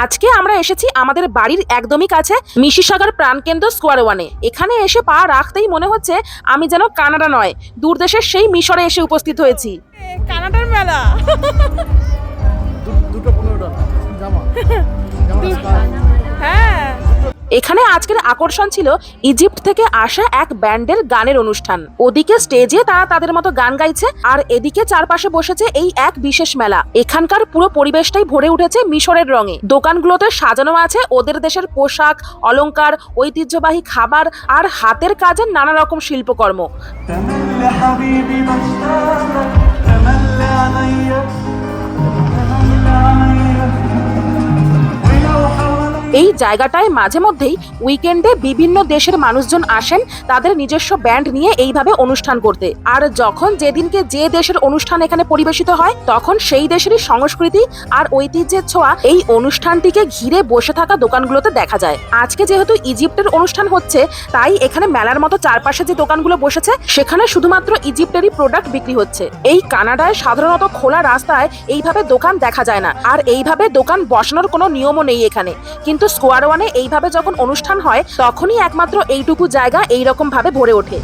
আজকে আমরা এসেছি আমাদের বাড়ির একদমই কাছে মিশিসাগর প্রাণকেন্দ্র স্কোয়ার ওয়ানে। এখানে এসে পা রাখতেই মনে হচ্ছে আমি যেন কানাডা নয় দূর দেশের সেই মিশরে এসে উপস্থিত হয়েছি। কানাডার মেলা। দুটো পনেরো জামা। এখানে আজকের আকর্ষণ ছিল ইজিপ্ট থেকে আসা এক ব্যান্ডের গানের অনুষ্ঠান। ওদিকে স্টেজে তারা তাদের মতো গান গাইছে, আর এদিকে চারপাশে বসেছে এই এক বিশেষ মেলা। এখানকার পুরো পরিবেশটাই ভরে উঠেছে মিশরের রঙে। দোকানগুলোতে সাজানো আছে ওদের দেশের পোশাক, অলংকার, ঐতিহ্যবাহী খাবার, আর হাতের কাজের নানা রকম শিল্পকর্ম। এই জায়গাটায় মাঝে মধ্যেই উইকেন্ডে বিভিন্ন দেশের মানুষজন আসেন, তাদের নিজস্ব ব্যান্ড নিয়ে এইভাবে অনুষ্ঠান করতে। আর যখন যেদিনকে যে দেশের অনুষ্ঠান এখানে পরিবেশিত হয়, তখন সেই দেশেরই সংস্কৃতি আর ঐতিহ্যের ছোঁয়া এই অনুষ্ঠানটিকে ঘিরে বসে থাকা দোকানগুলোতে দেখা যায়। আজকে যেহেতু ইজিপ্টের অনুষ্ঠান হচ্ছে, তাই এখানে মেলার মতো চারপাশে যে দোকানগুলো বসেছে, সেখানে শুধুমাত্র ইজিপ্টেরই প্রোডাক্ট বিক্রি হচ্ছে। এই কানাডায় সাধারণত খোলা রাস্তায় এইভাবে দোকান দেখা যায় না। আর এইভাবে দোকান বসানোর কোনো নিয়মও নেই এখানে। কিন্তু স্কোয়ার ওয়ানে এইভাবে যখন অনুষ্ঠান হয় তখনই একমাত্র এইটুকু জায়গা এইরকম ভাবে ভরে ওঠে।